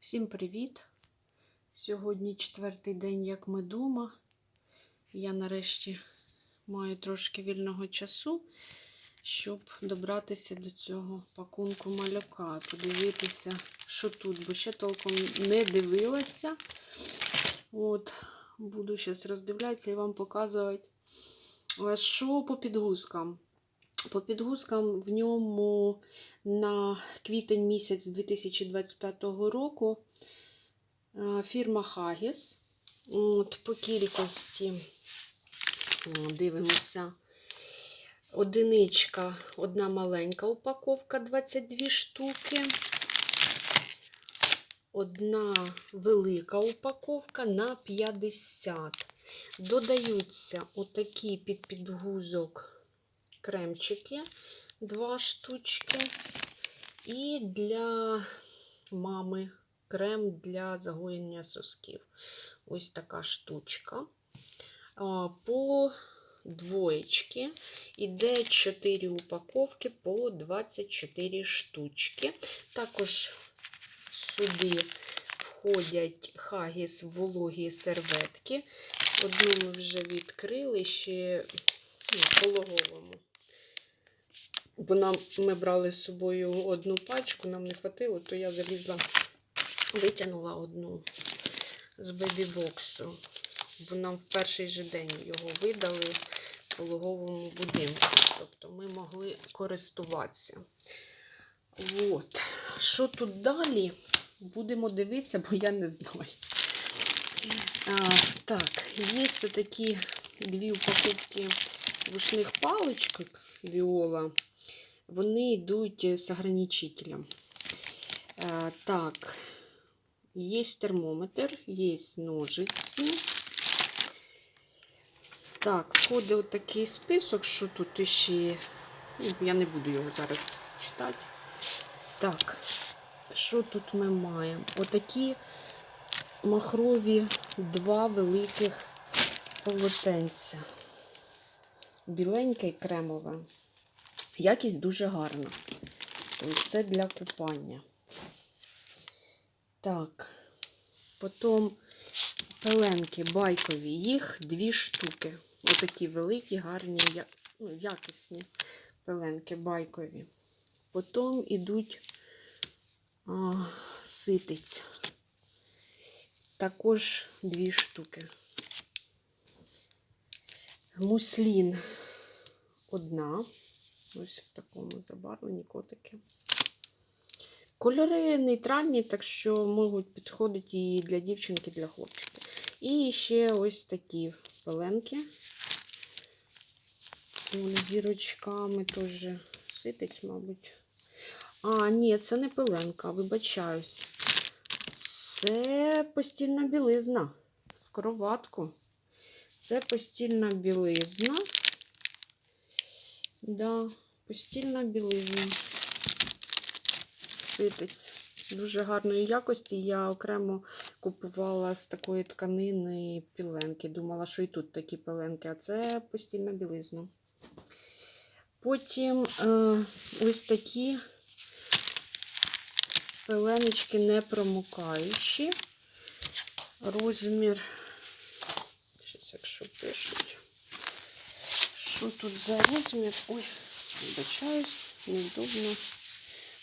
Всім привіт! Сьогодні четвертий день, як ми вдома. Я нарешті маю трошки вільного часу, щоб добратися до цього пакунку малюка, подивитися, що тут, бо ще толком не дивилася. От, буду зараз роздивлятися і вам показувати, що по підгузкам. По підгузкам в ньому на квітень місяць 2025 року е, фірма Haggis. От, По кількості дивимося. Одиничка, одна маленька упаковка 22 штуки. Одна велика упаковка на 50. Додаються отакі під підгузок кремчики, два штучки. І для мами крем для загоєння сосків. Ось така штучка. По двоєчки іде 4 упаковки по 24 штучки. Також сюди входять хагіс вологі серветки. Одну ми вже відкрили ще ну, пологовому. Бо нам ми брали з собою одну пачку, нам не хватило, то я залізла, витягнула одну з бебі-боксу. Бо нам в перший же день його видали в пологовому будинку. Тобто ми могли користуватися. От. Що тут далі? Будемо дивитися, бо я не знаю. А, так, є такі дві упаковки вушних паличок Віола. Вони йдуть з ограничителем. Так, є термометр, є ножиці. Так, входить отакий список, що тут ще. Ну, я не буду його зараз читати. Так, що тут ми маємо? Отакі махрові два великих полотенця. Біленьке і кремове. Якість дуже гарна. Тобто Це для купання. Так, потім пеленки байкові, їх дві штуки. Отакі великі, гарні, ну, якісні пеленки байкові. Потім ідуть а, ситиць. Також дві штуки. Муслін одна. Ось в такому забарвленні котики. Кольори нейтральні, так що можуть підходити і для дівчинки, і для хлопчика. І ще ось такі пеленки. Вони з вірочками теж ситить, мабуть. А, ні, це не пеленка, вибачаюсь. Це постільна білизна в кроватку. Це постільна білизна. Да, постільна білизна. Ситець. Дуже гарної якості. Я окремо купувала з такої тканини піленки. Думала, що і тут такі пеленки, а це постільна білизна. Потім е, ось такі пеленочки не промокаючі. Розмір. Щось, якщо пишуть. Що тут за розмір? Ой, вибачаюсь, невдобно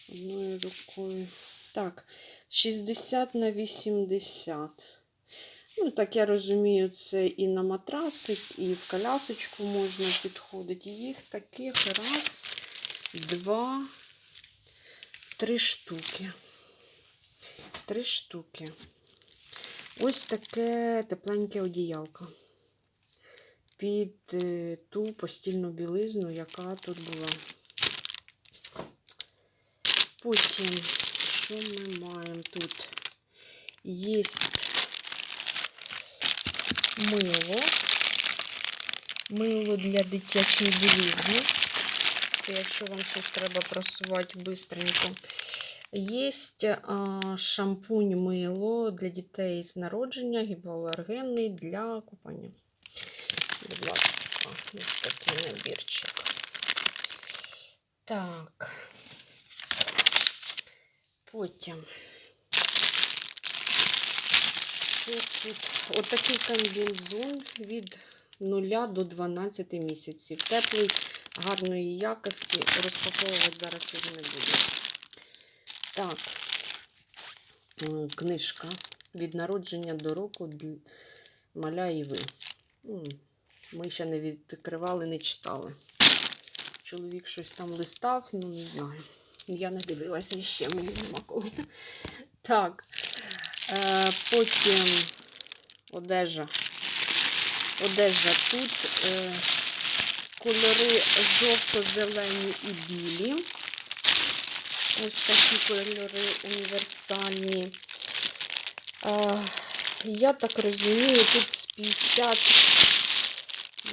одною рукою. Так, 60 на 80. Ну, так я розумію, це і на матрасик, і в колясочку можна підходити. Їх таких раз, два, три штуки. Три штуки. Ось таке тепленьке одіялко. Під е, ту постільну білизну, яка тут була. Потім, що ми маємо тут? Є мило. Мило для дитячої білизни. Це якщо вам щось треба просувати бистренько. Є шампунь мило для дітей з народження, гіпоалергенний для купання. Будь ласка, ось такий набірчик. Так. Потім Отакий комбінзон від 0 до 12 місяців. Теплий, гарної якості. Розпаковувати зараз його не буду. Так, книжка від народження до року маля і ви. Ми ще не відкривали, не читали. Чоловік щось там листав, ну не знаю. Я не дивилася ще, мені нема коли. Так. Е, потім одежа. Одежа тут е, кольори жовто-зелені і білі. Ось такі кольори універсальні. Е, я так розумію, тут з 50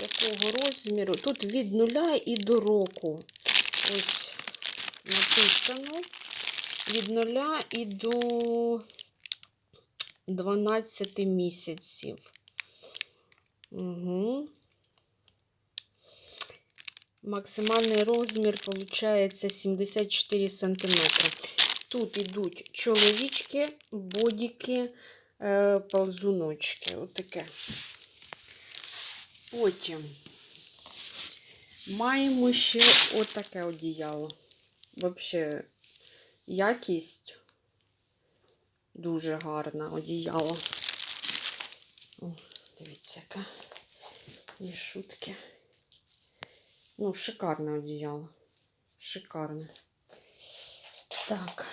якого розміру. Тут від нуля і до року. Ось написано. Від нуля і до 12 місяців. Угу. Максимальний розмір виходить 74 см. Тут йдуть чоловічки, бодіки, е, ползуночки. Отаке. Потім маємо ще отаке одіяло. Взагалі, якість дуже гарна одіяло. О, дивіться, яка не шутки. Ну, шикарне одіяло. Шикарне. Так.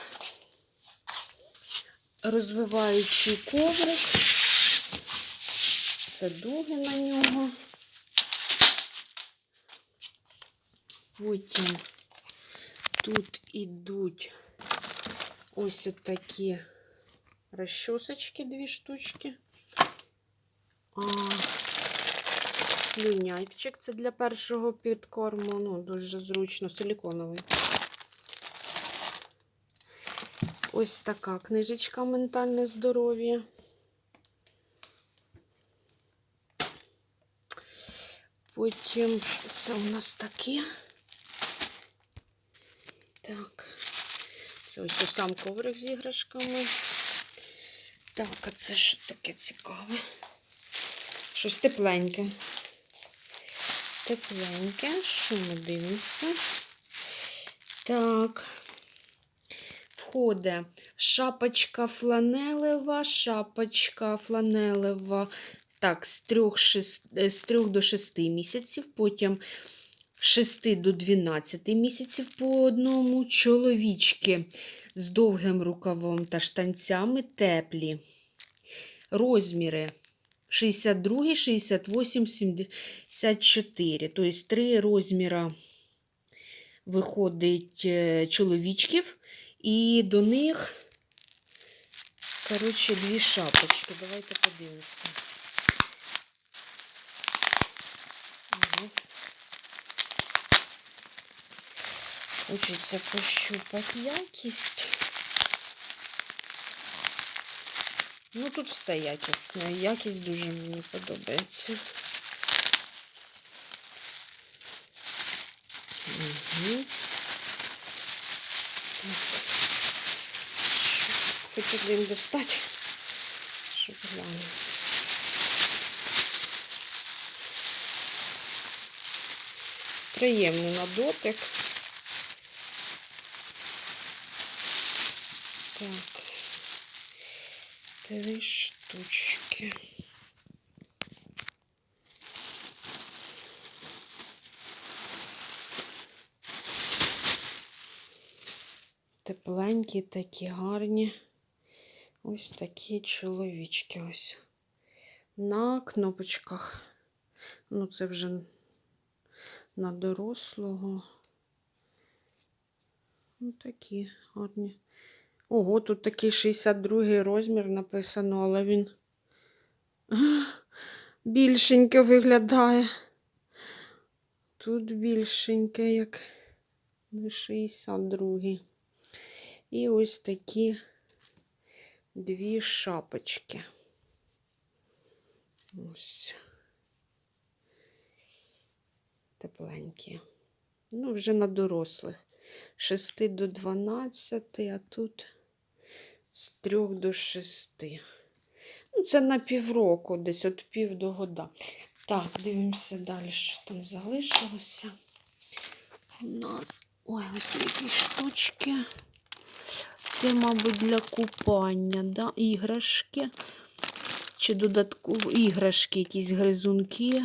Розвиваючий коврик. Це дуги на нього. Потім тут ідуть ось такі розчосочки, дві штучки. А, слюнявчик, це для першого підкорму. Ну, дуже зручно, силіконовий. Ось така книжечка ментальне здоров'я. Потім, що це у нас таке? Так. Це ось сам коврик з іграшками. Так, а це що таке цікаве? Щось тепленьке. Тепленьке. Що ми дивимося? Так. Входить шапочка фланелева, шапочка фланелева. Так, з 3, 6, з 3 до 6 місяців, потім 6 до 12 місяців по одному. Чоловічки з довгим рукавом та штанцями теплі. Розміри 62, 68, 74. Тобто три розміри виходить е, чоловічків. І до них, коротше, дві шапочки. Давайте подивимося. Ага. Хочеться пощупати якість. Ну, тут все якісно. Якість дуже мені подобається. Угу. Хоч один достати, щоб глянути. Приємний на дотик. Так, три штучки. Тепленькі, такі гарні. Ось такі чоловічки ось. На кнопочках. Ну, це вже на дорослого. Ось такі гарні. Ого, тут такий 62 розмір написано, але він більшенько виглядає. Тут більшеньке, як 62. І ось такі дві шапочки. Ось. Тепленькі. Ну, вже на дорослих. 6 до 12, а тут з 3 до 6. Ну, це на півроку, десь от пів до года. Так, дивимося далі, що там залишилося. У нас ой, ось які штучки. Це, мабуть, для купання, да? іграшки. Чи додатково іграшки, якісь гризунки,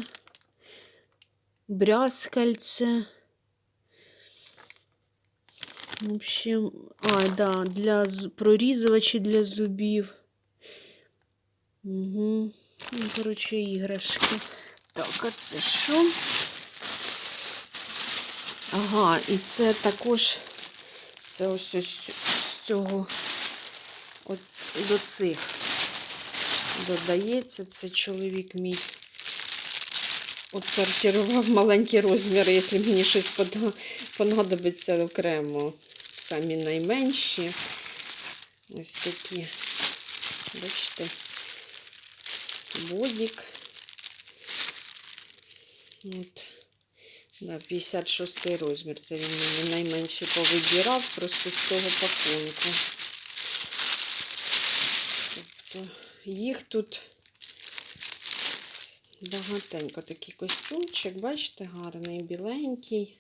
брязкальце. В общем, а, да, для прорізувачі для зубів. Угу. Ну, коротше, іграшки. Так, а це що? Ага, і це також це ось ось з цього от до цих додається. Це чоловік мій отсортував маленькі розміри, якщо мені щось понадобиться окремо. Самі найменші. Ось такі. Бачите, бодік. От. Да, 56 розмір. Це він мені найменший повибирав просто з того пакунку. Тобто їх тут багатенько. Такий костюмчик, бачите, гарний, біленький.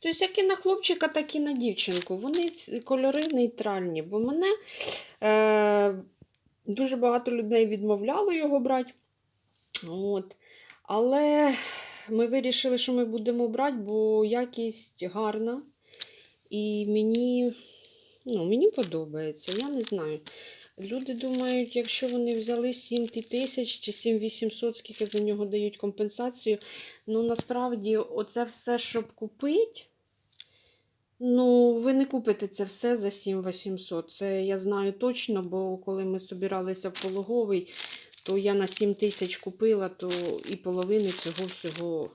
Тобто, як і на хлопчика, так і на дівчинку. Вони кольори нейтральні, бо мене е, дуже багато людей відмовляло його брати. От. Але ми вирішили, що ми будемо брати, бо якість гарна. І мені, ну, мені подобається. Я не знаю. Люди думають, якщо вони взяли 7 тисяч чи 7800, скільки за нього дають компенсацію. Ну, насправді, оце все, щоб купити. Ну, ви не купите це все за 7800. Це я знаю точно, бо коли ми збиралися в пологовий, то я на 7 тисяч купила, то і половини цього всього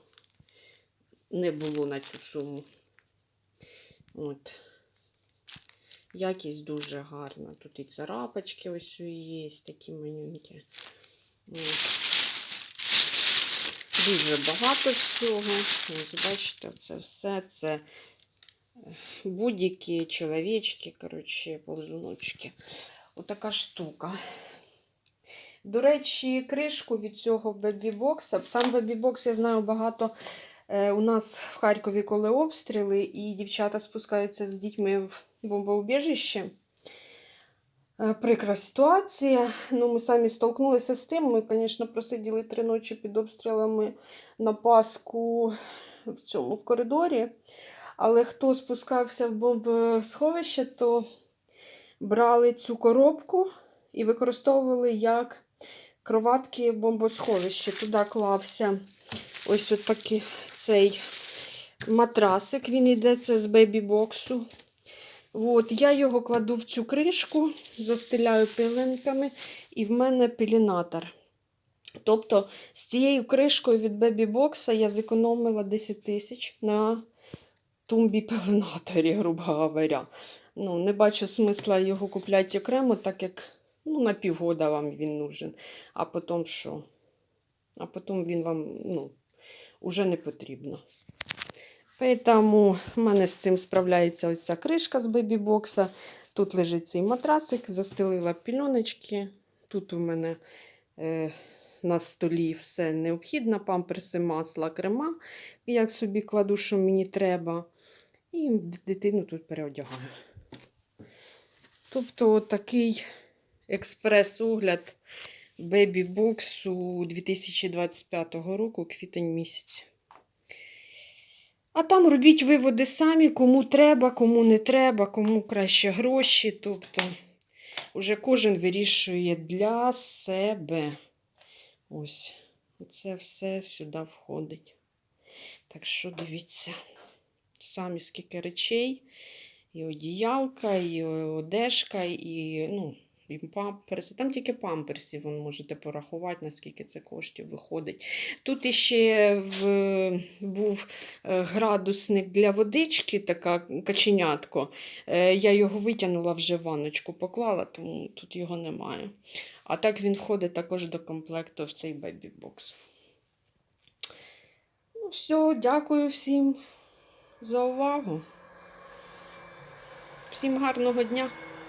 не було на цю суму. От. Якість дуже гарна. Тут і царапочки ось є, такі манюнькі. Дуже багато всього. Ось бачите, це все це е, будь-які чоловічки, коротше, ползуночки. Отака штука. До речі, кришку від цього бебі-бокса. Сам бебі-бокс, я знаю, багато у нас в Харкові, коли обстріли, і дівчата спускаються з дітьми в бомбоубіжище. Е, Прикра ситуація. Ну, ми самі столкнулися з тим. Ми, звісно, просиділи три ночі під обстрілами на Пасху в цьому в коридорі. Але хто спускався в бомбосховище, то брали цю коробку і використовували як кроватки в бомбосховище. Туди клався ось от такий цей матрасик. Він йде це з бейбі-боксу. От, я його кладу в цю кришку, застеляю пилинками, і в мене пілінатор. Тобто з цією кришкою від бебі-бокса я зекономила 10 тисяч на тумбі пеленаторі, грубо говоря. Ну, не бачу смисла його купляти окремо, так як ну, на півгода вам він нужен. А потім що? А потім він вам ну, уже не потрібно. Тому в мене з цим справляється ось ця кришка з бебі-бокса. Тут лежить цей матрасик, застелила пільоночки. Тут у мене е, на столі все необхідне, памперси, масла, крема. Я собі кладу, що мені треба. І дитину тут переодягаю. Тобто такий експрес-огляд бебі-боксу 2025 року, квітень місяць. А там робіть виводи самі, кому треба, кому не треба, кому краще гроші. Тобто, уже кожен вирішує для себе. Ось, це все сюди входить. Так що дивіться, самі скільки речей, і одіялка, і одежка, і, ну, і памперси. Там тільки памперсів ви можете порахувати, наскільки це коштів виходить. Тут іще в, був е, градусник для водички, така каченятко. Е, Я його витягнула вже в ванночку, поклала, тому тут його немає. А так він входить також до комплекту в цей бебі-бокс. Ну, все, дякую всім за увагу. Всім гарного дня